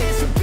chance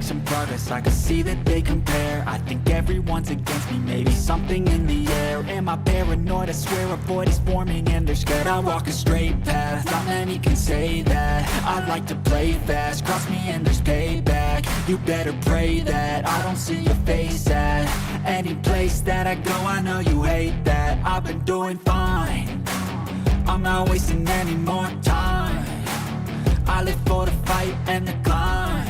make some progress, I can see that they compare. I think everyone's against me, maybe something in the air. Am I paranoid? I swear a void is forming and they're scared I walk a straight path, not many can say that. I'd like to play fast, cross me and there's payback. You better pray that I don't see your face at Any place that I go, I know you hate that. I've been doing fine. I'm not wasting any more time. I live for the fight and the climb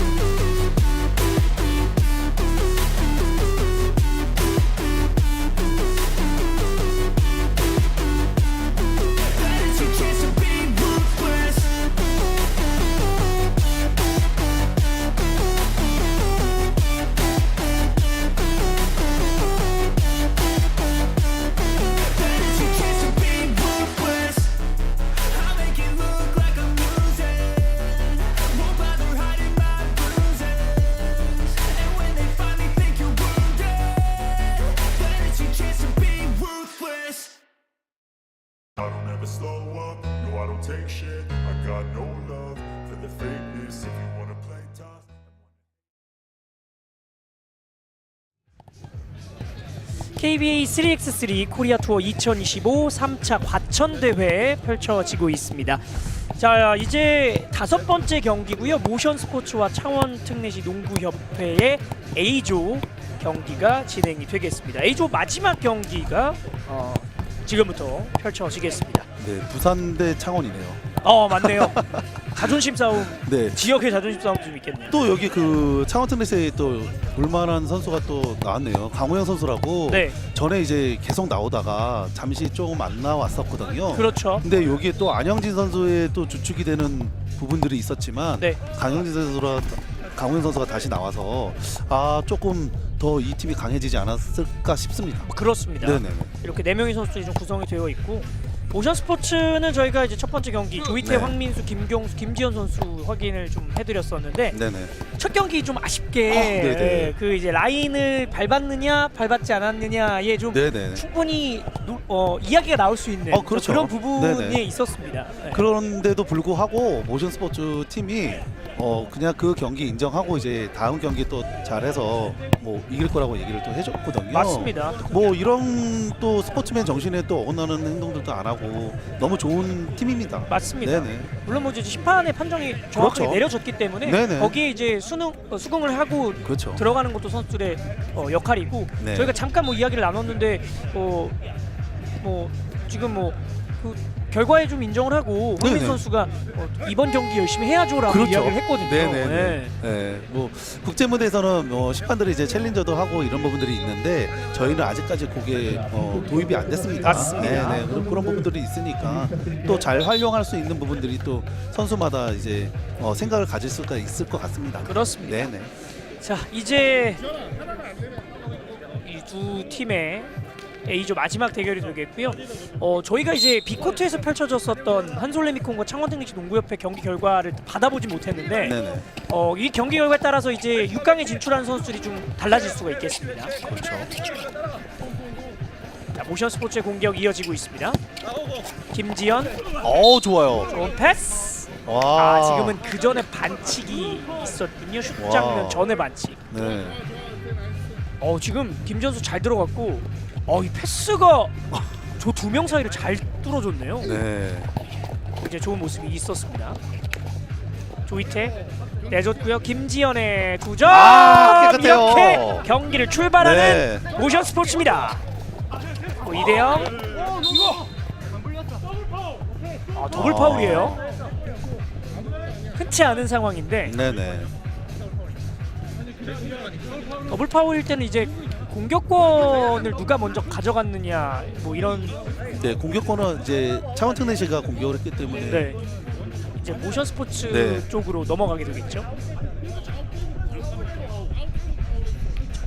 KBA 3x3 코리아 투어 2025 3차 과천 대회 펼쳐지고 있습니다. 자 이제 다섯 번째 경기고요. 모션 스포츠와 창원 특례시 농구협회의 A조 경기가 진행이 되겠습니다. A조 마지막 경기가 어, 지금부터 펼쳐지겠습니다. 네, 부산 대 창원이네요. 어 맞네요. 자존심 싸움 네. 지역의 자존심 싸움 좀 있겠네요. 또 여기 그 창원 특례세에 또 볼만한 선수가 또 나왔네요. 강호영 선수라고 네 전에 이제 계속 나오다가 잠시 조금 안 나왔었거든요. 그렇죠. 근데 여기에 또 안영진 선수의 또 주축이 되는 부분들이 있었지만 네 강영진 선수라 강호영 선수가 다시 나와서 아 조금 더 이 팀이 강해지지 않았을까 싶습니다. 그렇습니다. 네네. 이렇게 네 명의 선수들이 좀 구성이 되어 있고 오션 스포츠는 저희가 이제 첫 번째 경기 조이태, 네. 황민수, 김경수, 김지현 선수 확인을 좀 해드렸었는데 네네. 첫 경기 좀 아쉽게 아, 네네. 예, 그 이제 라인을 밟았느냐 밟았지 않았느냐에 좀 네네. 충분히 노- 어, 이야기가 나올 수 있는 어, 그렇죠. 런 부분이 네네. 있었습니다. 네. 그런데도 불구하고 모션 스포츠 팀이 어 그냥 그 경기 인정하고 이제 다음 경기 또 잘해서 뭐 이길 거라고 얘기를 또 해줬거든요. 맞습니다. 뭐 이런 또 스포츠맨 정신에 또 어긋나는 행동들도 안 하고 너무 좋은 팀입니다. 맞습니다. 네네. 물론 뭐 이제 심판의 판정이 정확하게 그렇죠. 내려졌기 때문에 네네. 거기에 이제 수능 어, 수긍을 하고 그렇죠. 들어가는 것도 선수들의 어, 역할이고 네. 저희가 잠깐 뭐 이야기를 나눴는데 어, 뭐 지금 뭐그 결과에 좀 인정을 하고 황민 네네. 선수가 어, 이번 경기 열심히 해야죠라고 그렇죠. 이야기를 했거든요. 네네네. 네. 네. 뭐 국제 무대에서는 뭐 심판들이 이제 챌린저도 하고 이런 부분들이 있는데 저희는 아직까지 그게 어, 도입이 안 됐습니다. 맞습니다. 네네. 그런, 그런 부분들이 있으니까 또 잘 활용할 수 있는 부분들이 또 선수마다 이제 어, 생각을 가질 수가 있을 것 같습니다. 그렇습니다. 네네. 자 이제 이 두 팀의 A조 마지막 대결이 되겠고요. 어 저희가 이제 B코트에서 펼쳐졌었던 한솔레미콘과 창원특립시 농구협회 경기 결과를 받아보지 못했는데 네네. 어, 이 경기 결과에 따라서 이제 6강에 진출한 선수들이 좀 달라질 수가 있겠습니다. 그렇죠. 자, 모션 스포츠의 공격 이어지고 있습니다. 김지현 어 좋아요. 좋은 패스. 와. 아 지금은 그 전에 반칙이 있었군요. 슛 장면 와. 전에 반칙. 네. 어 지금 김전수 잘 들어갔고 어 이 패스가 저 두 명 사이를 잘 뚫어줬네요. 네. 이제 좋은 모습이 있었습니다. 조이태 내줬고요. 김지현의 두 점. 아, 깨끗해요. 이렇게 경기를 출발하는 네. 모션 스포츠입니다. 뭐 이대영. 아, 더블 아. 파울이에요. 흔치 않은 상황인데 네네. 더블 파울일 때는 이제 공격권을 누가 먼저 가져갔느냐 뭐 이런 네 공격권은 이제 차원특례시가 공격을 했기 때문에 네. 이제 모션 스포츠 네. 쪽으로 넘어가게 되겠죠.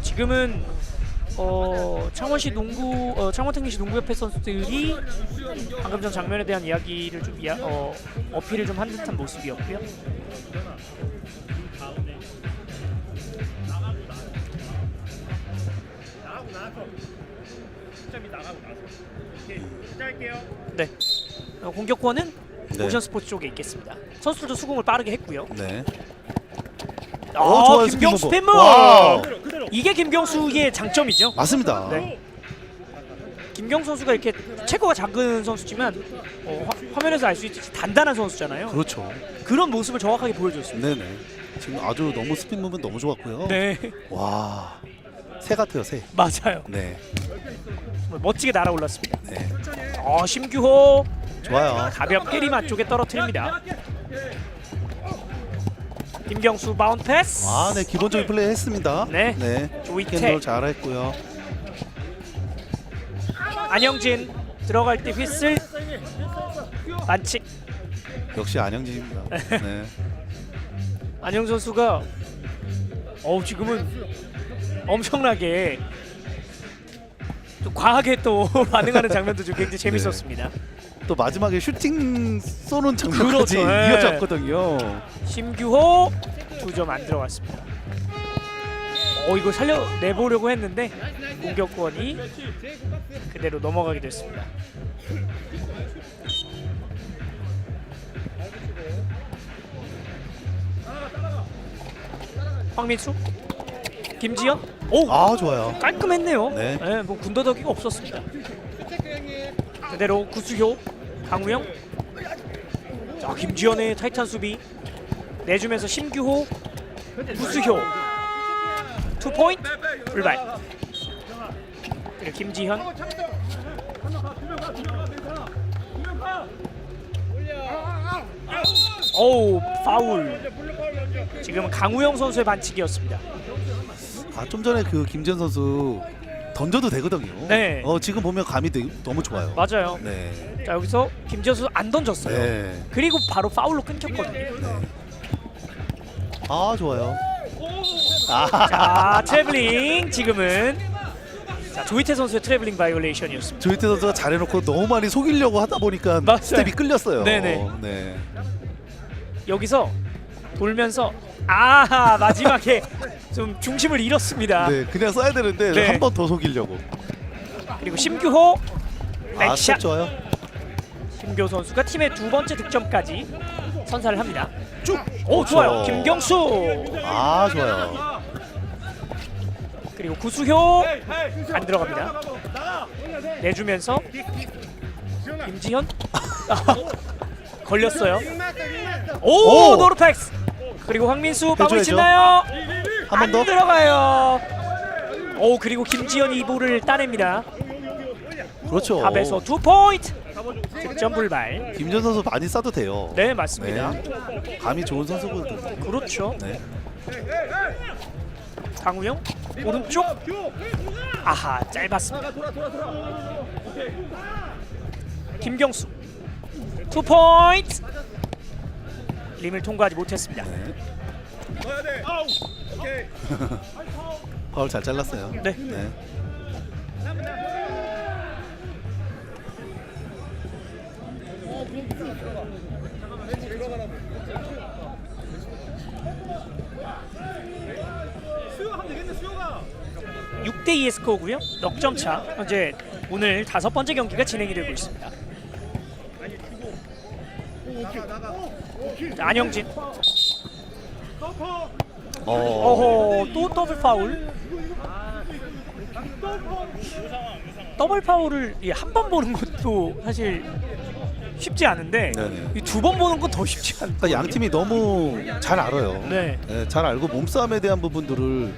지금은 어, 창원시 농구 어, 창원특례시 농구협회 선수들이 방금 전 장면에 대한 이야기를 좀 이야, 어, 어필을 좀 한 듯한 모습이었고요. 네. 어, 공격권은 네. 모션 스포츠 쪽에 있겠습니다. 선수들도 수긍을 빠르게 했고요. 네. 아, 오, 좋아요, 김경수 스피드. 와우. 이게 김경수의 장점이죠. 맞습니다. 네. 김경수 선수가 이렇게 체구가 작은 선수지만 어, 화, 면에서 알 수 있듯이 단단한 선수잖아요. 그렇죠. 그런 모습을 정확하게 보여줬습니다. 네네. 지금 아주 너무 스핀 무분 너무 좋았고요. 네, 와. 새 같아요, 새. 맞아요. 네. 정말 멋지게 날아올랐습니다. 네. 어, 심규호 좋아요. 가볍게 림 안쪽에 떨어뜨립니다. 김경수 바운드 패스. 아, 네. 기본적인 플레이 했습니다. 네. 네. 조이태. 캔돌 잘했고요. 안영진 들어갈 때 휘슬 반칙. 역시 안영진입니다. 네. 안영 선수가 어 지금은 엄청나게 또 과하게 또 반응하는 장면도 좀 굉장히 재밌었습니다. 또 마지막에 슈팅 쏘는 장면까지 그렇죠, 네. 이어졌거든요. 심규호 두 점 안 들어갔습니다. 어 이거 살려 내보려고 했는데 공격권이 그대로 넘어가게 됐습니다. 황민수, 김지현, 오 아, 좋아요. 깔끔했네요. 네. 네, 뭐 군더더기가 없었습니다. 그대로 구수효, 강우영, 자 김지현의 타이탄 수비 내주면서 심규호, 구수효, 투 포인트 불발. 그리고 김지현. 오우 파울. 지금 강우영 선수의 반칙이었습니다. 아, 좀 전에 그 김지현 선수 던져도 되거든요. 네. 어, 지금 보면 감이 되게 너무 좋아요. 맞아요. 네. 자 여기서 김지현 선수 안 던졌어요. 네. 그리고 바로 파울로 끊겼거든요. 네. 아, 좋아요. 아, 자 트래블링 지금은 자 조이태 선수의 트래블링 바이올레이션이었습니다. 조이태 선수가 잘해놓고 너무 많이 속이려고 하다 보니까 맞아요. 스텝이 끌렸어요. 네네. 네. 여기서 돌면서 아 마지막에 좀 중심을 잃었습니다. 네, 그냥 써야 되는데 네. 한 번 더 속이려고. 그리고 심규호 아, 백샷 스텝 좋아요. 김교 선수가 팀의 두 번째 득점까지 선사를 합니다. 쭉. 오 좋아요. 그렇죠. 김경수 아, 좋아요. 그리고 구수효 안 들어갑니다. 내주면서 김지현 걸렸어요. 오, 오! 노르팩스 그리고 황민수 마무리 해줘야죠. 짓나요? 한번 안 더? 들어가요. 오 그리고 김지현이 이 볼을 따냅니다. 그렇죠. 탑에서 두 포인트 득점 불발. 김전 선수 많이 싸도 돼요. 네 맞습니다. 네. 감이 좋은 선수거든요. 그렇죠. 네. 강우영 오른쪽 아하 짧았습니다. 김경수 투 포인트 림을 통과하지 못했습니다. 파울 잘 잘랐어요. 네. 네. 육 6대 2의 스코어고요. 넉점 차. 현재 오늘 다섯 번째 경기가 진행이 되고 있습니다. 안영진. 어. 어허 또 더블 파울. 더블 파울을 한 번 보는 것도 사실 쉽지 않은데. 두 번 보는 건 더 쉽지 않다. 그러니까 양 팀이 너무 잘 알아요. 네. 네, 잘 알고 몸싸움에 대한 부분들을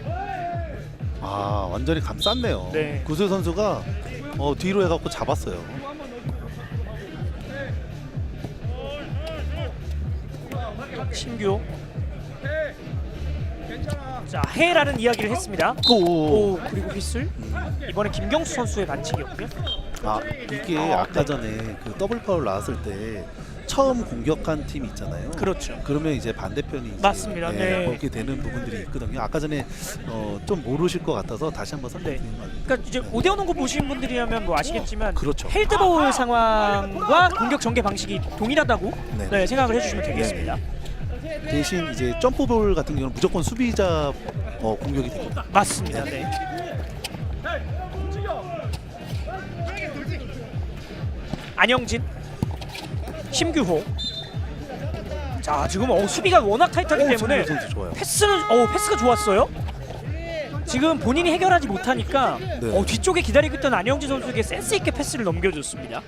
아 완전히 감쌌네요. 네. 구슬 선수가 어, 뒤로 해갖고 잡았어요. 신규. 자 해라는 이야기를 했습니다. 오. 오 그리고 휘슬. 이번엔 김경수 선수의 반칙이었고요. 아 이게 아, 네. 전에 그 더블 파울 나왔을 때 처음 공격한 팀 있잖아요. 그렇죠. 그러면 이제 반대편이 이제 맞습니다. 예, 네. 그렇게 되는 부분들이 있거든요. 아까 전에 어, 좀 모르실 것 같아서 다시 한번 설명드리는 것 같아요. 그러니까 이제 오대원 농구 보신 분들이라면 뭐 아시겠지만 그렇죠. 헬드볼 상황과 공격 전개 방식이 동일하다고 네. 네, 생각을 해주시면 되겠습니다. 대신 이제 점프볼 같은 경우는 무조건 수비자 어, 공격이 됩니다. 맞습니다. 네. 안영진, 심규호. 자 지금 어, 수비가 워낙 타이트하기 오, 때문에 정규 선수 좋아요. 패스는 어 패스가 좋았어요. 지금 본인이 해결하지 못하니까 네. 어, 뒤쪽에 기다리고 있던 안영진 선수에게 센스 있게 패스를 넘겨줬습니다.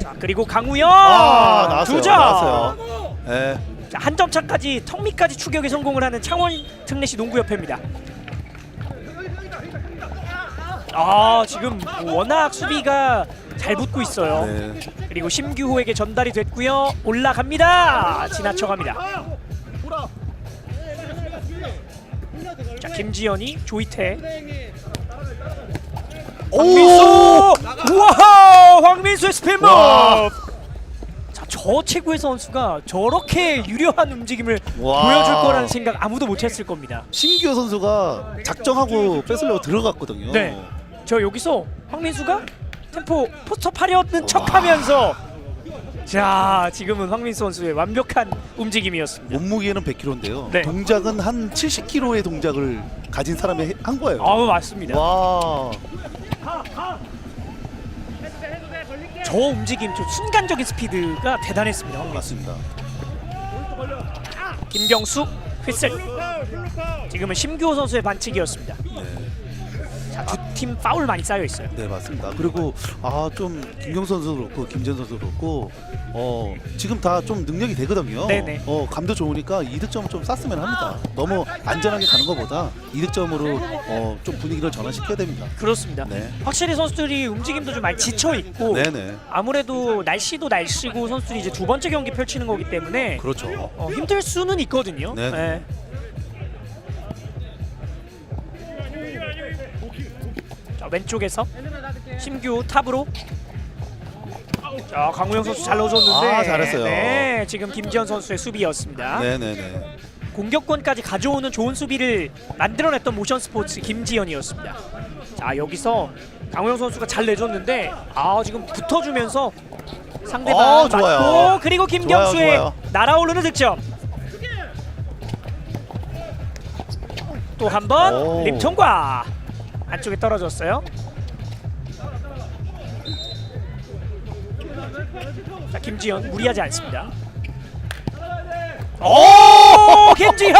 자 그리고 강우영 아 나왔어요. 두 점. 나왔어요. 예. 한점 차까지 턱밑까지 추격에 성공을 하는 창원 특례시 농구협회입니다. 아 지금 워낙 수비가 잘 붙고 있어요. 네. 그리고 심규호에게 전달이 됐고요. 올라갑니다. 지나쳐갑니다. 자 김지현이 조이태 황민수 우와 황민수의. 자 저 최고의 선수가 저렇게 유려한 움직임을 와. 보여줄 거라는 생각 아무도 못했을 겁니다. 심규호 선수가 작정하고 뺏으려고 들어갔거든요. 네. 저 여기서 황민수가 템포 포스터 하려는 척하면서 자 지금은 황민수 선수의 완벽한 움직임이었습니다. 몸무게는 100kg인데요. 네. 동작은 한 70kg의 동작을 가진 사람이 해- 한 거예요. 아 맞습니다. 와. 저 움직임, 저 순간적인 스피드가 대단했습니다. 맞습니다. 김경수 휘슬. 지금은 심규호 선수의 반칙이었습니다. 네. 팀 파울 많이 쌓여 있어요. 네 맞습니다. 그리고 아 좀 김경 선수도 그렇고 김전 선수도 그렇고 어 지금 다 좀 능력이 되거든요. 네네. 어 감도 좋으니까 이득점을 좀 쌌으면 합니다. 너무 안전하게 가는 것보다 이득점으로 어 좀 분위기를 전환시켜야 됩니다. 그렇습니다. 네. 확실히 선수들이 움직임도 좀 많이 지쳐 있고 네네. 아무래도 날씨도 날씨고 선수들이 이제 두 번째 경기 펼치는 거기 때문에 그렇죠. 어, 힘들 수는 있거든요. 네. 네. 왼쪽에서 심규 탑으로 자 강우영 선수 잘 넣어줬는데 아, 잘했어요. 네, 지금 김지현 선수의 수비였습니다. 네네네. 공격권까지 가져오는 좋은 수비를 만들어냈던 모션 스포츠 김지현이었습니다. 자 여기서 강호영 선수가 잘 내줬는데 아 지금 붙어주면서 상대방 어, 좋아요. 맞고 그리고 김경수의 좋아요, 날아오르는 득점. 또 한 번 오. 림통과 안쪽에 떨어졌어요. 자 김지현 무리하지 않습니다. 오 김지현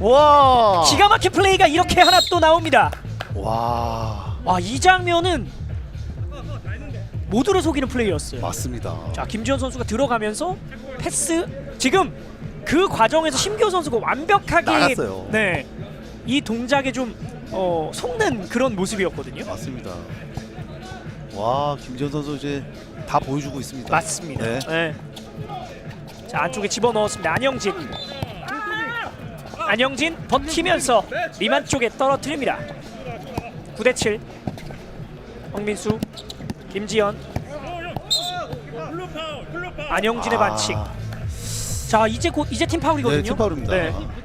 와. 기가 막힌 플레이가 이렇게 하나 또 나옵니다. 와. 와 이 장면은 모두를 속이는 플레이였어요. 맞습니다. 자 김지현 선수가 들어가면서 패스 지금 그 과정에서 심기호 선수가 완벽하게 나갔어요. 네. 이 동작에 좀 어, 속는 그런 모습이었거든요. 맞습니다. 와 김지현 선수 이제 다 보여주고 있습니다. 맞습니다. 네. 네. 자 안쪽에 집어 넣었습니다. 안영진. 안영진 버티면서 리만 쪽에 떨어뜨립니다. 9대 7. 황민수, 김지현, 안영진의 아, 반칙. 자 이제 곧 이제 팀 파울이거든요. 네, 팀 파울입니다. 네. 네,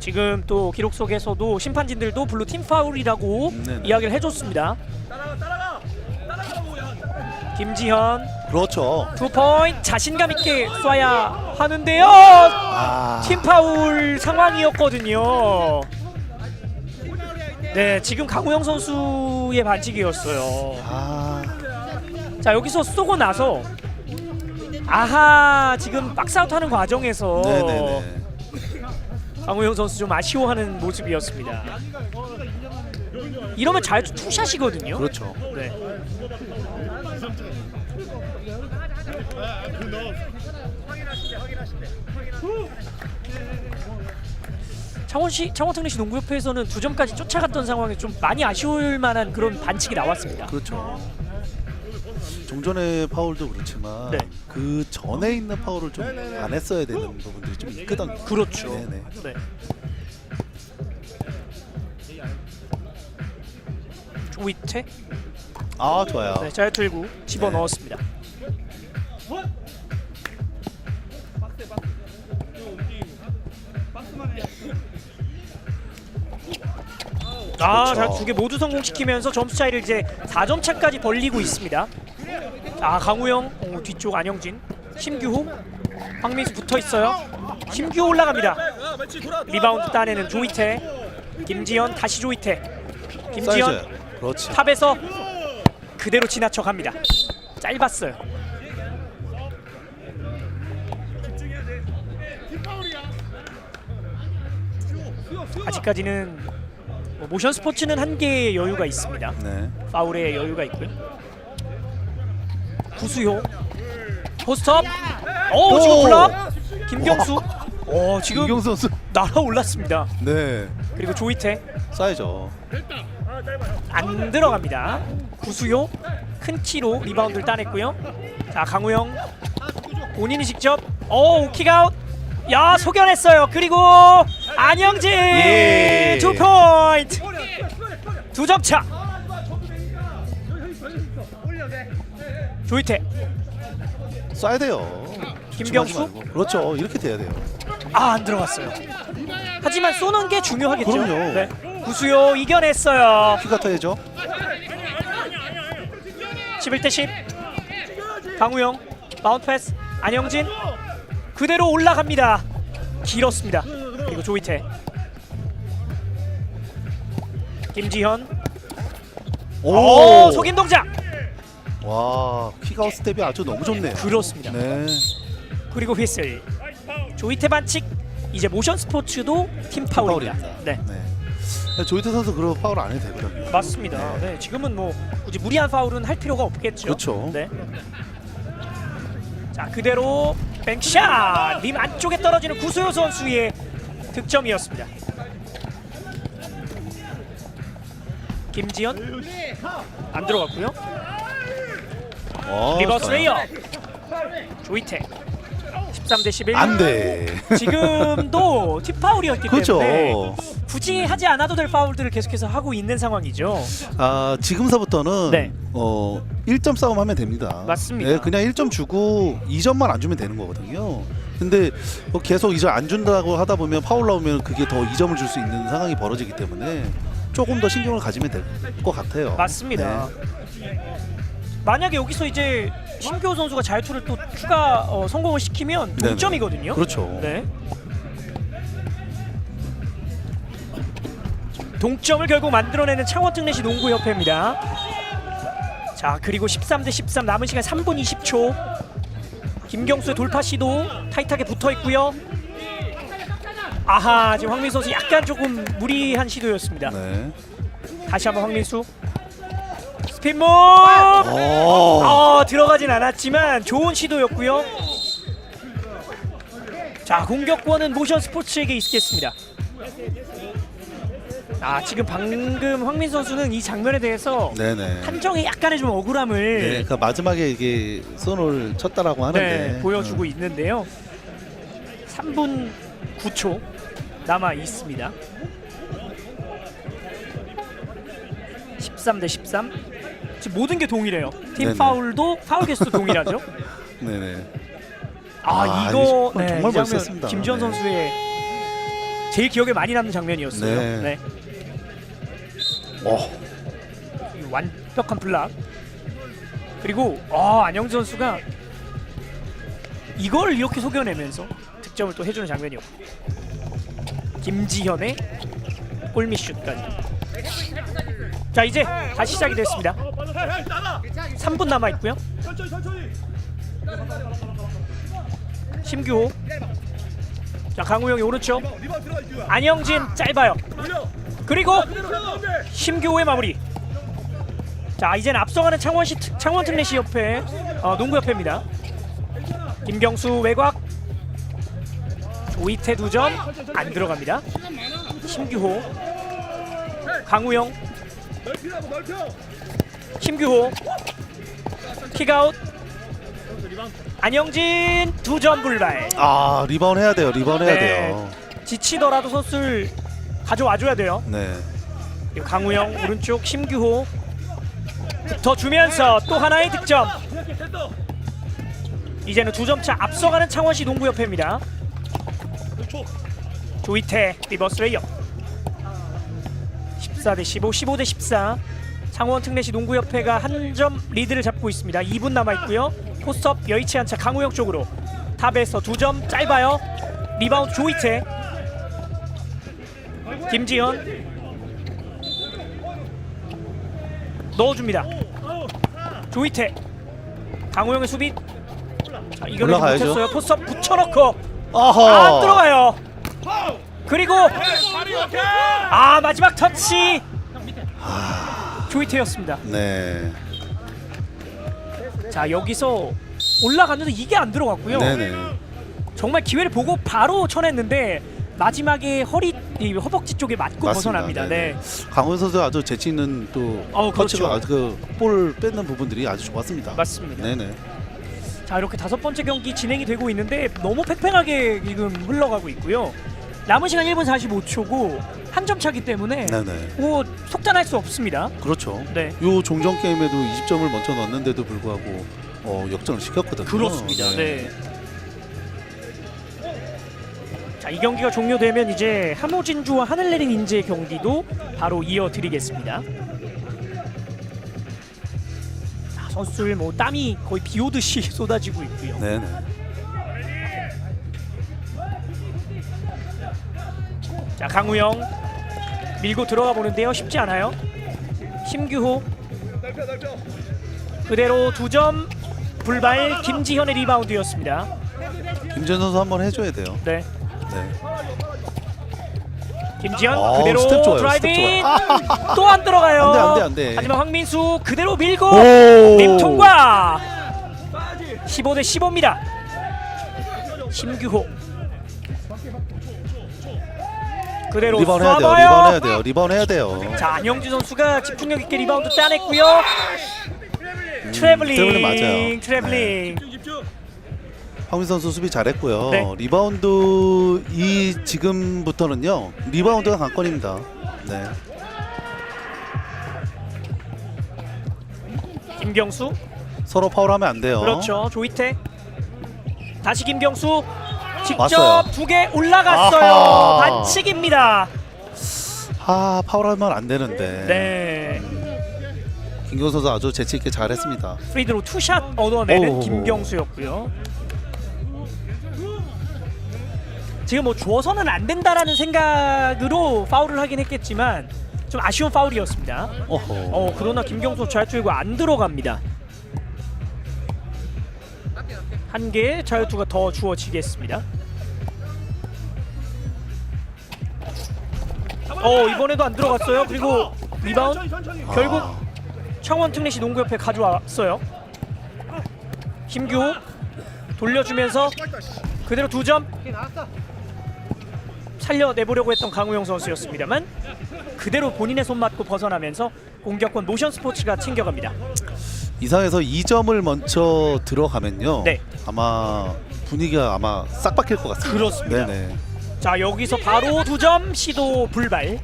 지금 또 기록 속에서도 심판진들도 블루 팀 파울이라고 음, 네네. 이야기를 해줬습니다. 김지현 그렇죠. 투 포인트 자신감 있게 쏴야 하는데요. 아. 팀 파울 상황이었거든요. 네, 지금 강우영 선수의 반칙이었어요. 아. 자 여기서 쏘고 나서 아하 지금 박스아웃 하는 과정에서 네네네. 강우영 선수 좀 아쉬워하는 모습이었습니다. 이러면 자유투 투샷이거든요. 그렇죠. 네. 창원시 창원특례시 농구협회에서는 두 점까지 쫓아갔던 상황에 좀 많이 아쉬울 만한 그런 반칙이 나왔습니다. 그렇죠. 좀 전의 파울도 그렇지만 네. 그 전에 있는 파울을 좀 안 했어야 되는 부분들이 좀 있거든요. 그렇죠. 네네. 네. 조이태 아 좋아요. 네, 자유투 1구 집어 네. 넣었습니다. 아, 그렇죠. 자두 개 모두 성공시키면서 점수 차이를 이제 4점 차까지 벌리고 있습니다. 아, 강우영 어, 뒤쪽 안영진, 심규호, 황민수 붙어 있어요. 심규호 올라갑니다. 리바운드 따내는 조이태, 김지현 다시 조이태, 김지현. 그렇지. 탑에서 그대로 지나쳐 갑니다. 짧았어요. 아직까지는 뭐 모션 스포츠는 한계의 여유가 있습니다. 네. 파울의 여유가 있고요. 구수효 포스트업. 오 지금 오! 블락. 김경수. 오 지금 김경 선수. 날아올랐습니다. 네. 그리고 조이태 사이죠. 안 들어갑니다. 구수요 큰 키로 리바운드를 따냈고요. 자 강우영 본인이 직접 오 킥아웃. 야 소견했어요. 그리고 안영진 예. 투 포인트 두 점 차. 조이태 쏴야 돼요. 김경수? 말고. 그렇죠. 이렇게 돼야 돼요. 아 안 들어갔어요. 하지만 쏘는 게 중요하겠죠. 그럼요. 네. 구수요 이겨냈어요. 피 같아야죠. 11대 10 강우영 마운트 패스 안영진 그대로 올라갑니다 길었습니다 그리고 조이태 김지현 오 속임 동작 와 킥아웃 스텝이 아주 너무 좋네요. 그렇습니다 네. 그리고 휘슬 조이태 반칙 이제 모션 스포츠도 팀 파울입니다 파울입니다. 네 네. 조이태 선수 그런 파울 안 해도 되거든요. 맞습니다 네 지금은 뭐 굳이 무리한 파울은 할 필요가 없겠죠 그렇죠. 네. 자 그대로 뱅샷 림 안쪽에 떨어지는 구수효 선수의 득점이었습니다. 김지현 안 들어갔고요. 와, 리버스. 레이어 조이태 13 대 11. 안 돼. 지금도 팀 파울이었기 그렇죠. 때문에 굳이 하지 않아도 될 파울들을 계속해서 하고 있는 상황이죠. 아 지금서부터는 네. 어 1점 싸움 하면 됩니다. 맞습니다. 네, 그냥 1점 주고 2점만 안 주면 되는 거거든요. 근데 뭐 계속 이제 안 준다고 하다 보면 파울 나오면 그게 더 2점을 줄 수 있는 상황이 벌어지기 때문에 조금 더 신경을 가지면 될 것 같아요. 맞습니다. 네. 만약에 여기서 이제 신규호 선수가 자유투를 또 추가 어, 성공을 시키면 네네. 동점이거든요. 그렇죠. 네. 동점을 결국 만들어내는 창원특례시 농구협회입니다. 자 그리고 13 대 13 남은 시간 3분 20초. 김경수의 돌파 시도 타이트하게 붙어 있고요. 아하 지금 황민 선수 약간 조금 무리한 시도였습니다. 네. 다시 한번 황민수 스핀몰 어. 어, 들어가진 않았지만 좋은 시도였고요. 자 공격권은 모션 스포츠에게 있겠습니다. 아 지금 방금 황민 선수는 이 장면에 대해서 네네. 판정에 약간의 좀 억울함을 네, 그러니까 마지막에 이게 손을 쳤다라고 하는데 네, 보여주고 음. 있는데요. 3분 9초 남아 있습니다. 13 대 13. 지금 모든 게 동일해요. 팀 네네. 파울도 파울 개수도 동일하죠. 네네. 아, 아, 이거 이거 네, 정말 이 장면 멋있었습니다. 김지현 네. 선수의 제일 기억에 많이 남는 장면이었어요. 네. 네. 어. 이 완벽한 블락. 그리고 아, 안영주 선수가 이걸 이렇게 속여내면서 득점을 또 해주는 장면이었고 김지현의 골밑슛까지. 자 이제 다시 시작이 됐습니다. 3분 남아 있고요. 심규호. 자 강우영이 오른쪽. 안영진 짧아요. 그리고 심규호의 마무리. 자 이제는 앞서가는 창원시 창원 특례시 협회 어, 농구협회입니다. 김경수 외곽 조이태 두 점 안 들어갑니다. 심규호 강우영 심규호 킥아웃 안영진 두 점 불발 아 리바운 해야 돼요. 리바운 해야 네. 돼요. 지치더라도 선수를 가져와줘야 돼요. 네. 그리고 강우영 오른쪽 심규호. 붙어주면서 또 하나의 득점. 이제는 두 점 차 앞서가는 창원시 농구협회입니다. 조이태 리버스 레이업. 14대 15 15대 14 창원 특례시 농구협회가 한 점 리드를 잡고 있습니다. 2분 남아있고요. 포스트업 여의치 않자 강우영 쪽으로 탑에서 두 점 짧아요. 리바운드 조이태 김지현 넣어줍니다. 조이태 강호영의 수비 자, 이겨내지 올라가야죠. 못했어요. 포스업 붙여놓고 아하. 안 들어가요. 그리고 아 마지막 터치 조이태였습니다. 네. 자 여기서 올라갔는데 이게 안 들어갔고요. 네네. 정말 기회를 보고 바로 쳐냈는데 마지막에 허리 이 허벅지 쪽에 맞고 맞습니다. 벗어납니다. 네. 강원 선수 아주 재치 있는 또 어, 그렇죠. 터치가 아주 그볼 뺏는 부분들이 아주 좋았습니다. 맞습니다. 네네. 자 이렇게 다섯 번째 경기 진행이 되고 있는데 너무 팽팽하게 지금 흘러가고 있고요. 남은 시간 1분 45초고 한 점 차기 때문에 네네. 뭐 속단할 수 없습니다. 그렇죠. 네. 요 종전 게임에도 20점을 먼저 넣었는데도 불구하고 어, 역전을 시켰거든요. 그렇습니다. 네. 자, 이 경기가 종료되면 이제 함호진주와 하늘내린 인제 경기도 바로 이어드리겠습니다. 자, 선수들 뭐 땀이 거의 비 오듯이 쏟아지고 있고요. 네네. 자 강우영 밀고 들어가 보는데요 쉽지 않아요 심규호 그대로 두 점 불발 김지현의 리바운드였습니다 김재현 선수 한번 해줘야 돼요. 네 네. 김지현 아우, 그대로 스텝 좋아요, 드라이빙 또 안 들어가요 안 돼, 안 돼, 안 돼. 하지만 황민수 그대로 밀고 오. 림 통과 15 대 15입니다 심규호 그대로 리바운 해야 돼요. 리바운 해야 돼요. 리바운 해야 돼요. 자 안영주 선수가 집중력 있게 리바운드 따냈고요. 음, 트래블링, 트래블링 맞아요. 네. 트래블링. 황민 선수 수비 잘했고요. 네. 리바운드 이 지금부터는요. 리바운드가 관건입니다. 네. 김경수, 서로 파울하면 안 돼요. 그렇죠. 조이태. 다시 김경수. 직접 왔어요. 두 개 올라갔어요. 아하. 반칙입니다. 아 파울하면 안 되는데. 네. 김경 선수 아주 재치 있게 잘했습니다. 프리드로 투샷 얻어내는 오. 김경수였고요. 지금 뭐 주어서는 안 된다라는 생각으로 파울을 하긴 했겠지만 좀 아쉬운 파울이었습니다. 어허. 어 그러나 김경수 자유투이고 안 들어갑니다. 한 개의 자유투가 더 주어지겠습니다. 어 이번에도 안 들어갔어요. 그리고 리바운드 결국 아, 창원 특례시 농구협회 가져왔어요. 김규 돌려주면서 그대로 두 점 살려내보려고 했던 강우영 선수였습니다만 그대로 본인의 손 맞고 벗어나면서 공격권 모션 스포츠가 챙겨갑니다. 이상해서 2점을 먼저 들어가면요. 네. 아마 분위기가 아마 싹 바뀔 것 같습니다. 그렇습니다. 네네. 자 여기서 바로 두 점 시도 불발.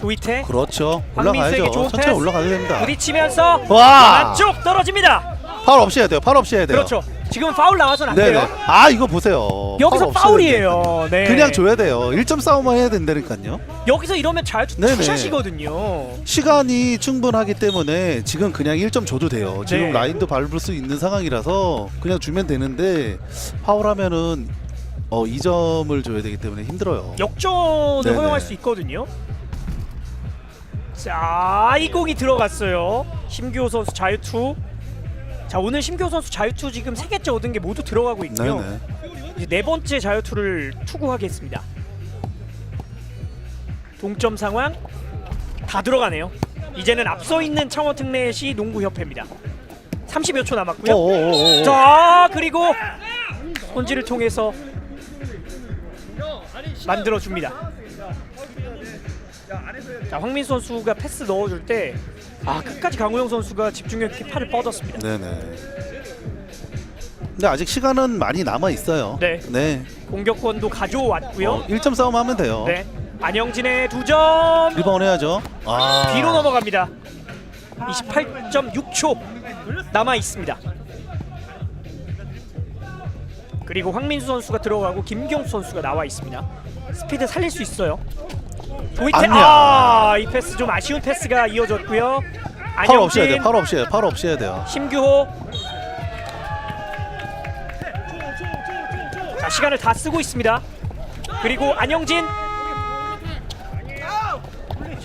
조이태 그렇죠. 올라가야죠. 좋은 천천히 패스. 올라가야 됩니다. 부딪히면서 와! 안쪽 떨어집니다. 파울 없이 해야 돼요. 파울 없이 해야 돼요. 그렇죠. 지금 파울 나와서는 안 네네. 돼요. 아 이거 보세요. 여기서 파울. 파울이에요. 네. 그냥 줘야 돼요. 1점 싸움만 해야 된다니까요. 여기서 이러면 자유투 네네. 투샷이거든요. 시간이 충분하기 때문에 지금 그냥 1점 줘도 돼요. 지금 네. 라인도 밟을 수 있는 상황이라서 그냥 주면 되는데 파울하면은 어 2점을 줘야 되기 때문에 힘들어요. 역전을 네네. 허용할 수 있거든요. 자, 이 공이 들어갔어요. 심규호 선수 자유투. 자, 오늘 심규호 선수 자유투 지금 세 개째 얻은 게 모두 들어가고 있고요. 네네. 이제 네 번째 자유투를 투구하겠습니다. 동점 상황 다 들어가네요. 이제는 앞서 있는 창원 특례시 농구협회입니다. 30여 초 남았고요. 어어어어. 자 그리고 손질을 통해서 만들어 줍니다. 자 황민수 선수가 패스 넣어줄 때 아 끝까지 강우영 선수가 집중력 있게 팔을 뻗었습니다. 네네. 근데 아직 시간은 많이 남아 있어요. 네. 네. 공격권도 가져왔고요. 어, 1점 싸움 하면 돼요. 네 안영진의 두 점 리바운 해야죠. 아. 뒤로 넘어갑니다. 28.6초 남아 있습니다. 그리고 황민수 선수가 들어가고 김경수 선수가 나와 있습니다. 스피드 살릴 수 있어요. 조이태 아니야. 아, 이 패스 좀 아쉬운 패스가 이어졌고요. 파울 없이 해야. 안영진, 파울 없이 해야 돼요. 파울 없이 해야 돼요. 심규호. 자 시간을 다 쓰고 있습니다. 그리고 안영진.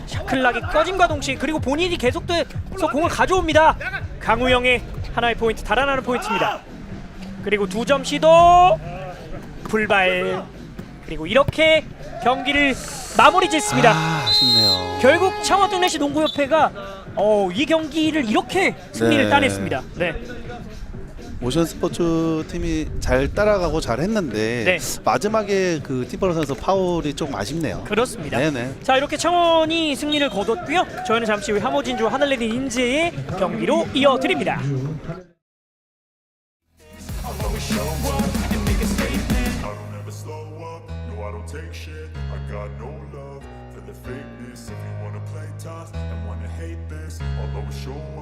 샤클락이 꺼짐과 동시에 그리고 본인이 계속돼서 공을 가져옵니다. 강우영의 하나의 포인트 달아나는 포인트입니다. 그리고 두 점 시도 불발. 그리고 이렇게 경기를 마무리 짓습니다. 아, 아쉽네요. 결국 창원 특례시 농구협회가 어, 이 경기를 이렇게 승리를 네. 따냈습니다. 네. 모션 스포츠 팀이 잘 따라가고 잘 했는데 네. 마지막에 그 팀버러 선수 파울이 조금 아쉽네요. 그렇습니다. 네네. 자 이렇게 창원이 승리를 거뒀고요. 저희는 잠시 후에 하모진주 하늘레디 인제의 경기로 이어드립니다. show